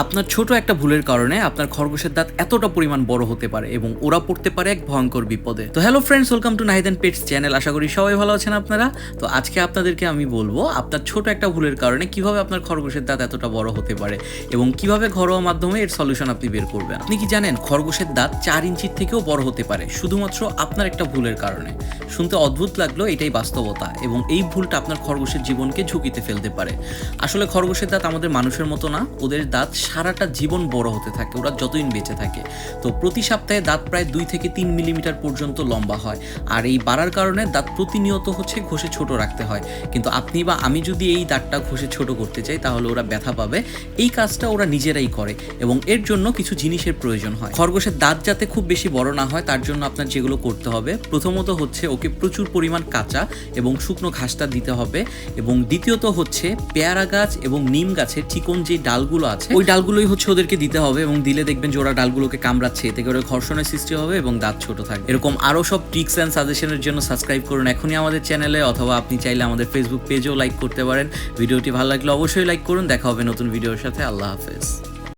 আপনার ছোট একটা ভুলের কারণে আপনার খরগোশের দাঁত এতটা পরিমাণ বড় হতে পারে এবং ওরা পড়তে পারে এক ভয়ঙ্কর বিপদে। তো hello friends welcome to Nahidan pets channel আশা করি সবাই ভালো আছেন আপনারা। তো আজকে আপনাদেরকে আমি বলব, আপনার ছোট একটা ভুলের কারণে কীভাবে আপনার খরগোশের দাঁত এতটা বড় হতে পারে এবং কীভাবে ঘরোয়া মাধ্যমে এর সলিউশন আপনি বের করবেন। আপনি কি জানেন, খরগোশের দাঁত চার ইঞ্চির থেকেও বড় হতে পারে, শুধুমাত্র আপনার একটা ভুলের কারণে। শুনতে অদ্ভুত লাগল, এটাই বাস্তবতা এবং এই ভুলটা আপনার খরগোশের জীবনকে ঝুঁকিতে ফেলতে পারে। আসলে খরগোশের দাঁত আমাদের মানুষের মতো না, ওদের দাঁত সারাটা জীবন বড় হতে থাকে, ওরা যতদিন বেঁচে থাকে। তো প্রতি সপ্তাহে দাঁত প্রায় দুই থেকে তিন মিলিমিটার পর্যন্ত লম্বা হয়। আর এই বাড়ার কারণে দাঁত প্রতিনিয়ত হচ্ছে ঘষে ছোট রাখতে হয়। কিন্তু আপনি বা আমি যদি এই দাঁতটা ঘষে ছোট করতে চাই, তাহলে ওরা ব্যথা পাবে। এই কাজটা ওরা নিজেরাই করে এবং এর জন্য কিছু জিনিসের প্রয়োজন হয়। খরগোশের দাঁত যাতে খুব বেশি বড় না হয়, তার জন্য আপনার যেগুলো করতে হবে, প্রথমত হচ্ছে ওকে প্রচুর পরিমাণ কাঁচা এবং শুকনো ঘাসটা দিতে হবে। এবং দ্বিতীয়ত হচ্ছে পেয়ারা গাছ এবং নিম গাছের চিকন যে ডালগুলো আছে, ওই ডালগুলোই হচ্ছে ওদেরকে দিতে হবে এবং দিলে দেখবেন যে ওরা ডালগুলোকে কামড়াচ্ছে। এতে করে ঘর্ষণের সৃষ্টি হবে এবং দাঁত ছোট থাকবে। এরকম আরও সব ট্রিক্স অ্যান্ড সাজেশনের জন্য সাবস্ক্রাইব করুন এখনই আমাদের চ্যানেলে অথবা আপনি চাইলে আমাদের ফেসবুক পেজেও লাইক করতে পারেন। ভিডিওটি ভালো লাগলে অবশ্যই লাইক করুন। দেখা হবে নতুন ভিডিওর সাথে। আল্লাহ হাফেজ।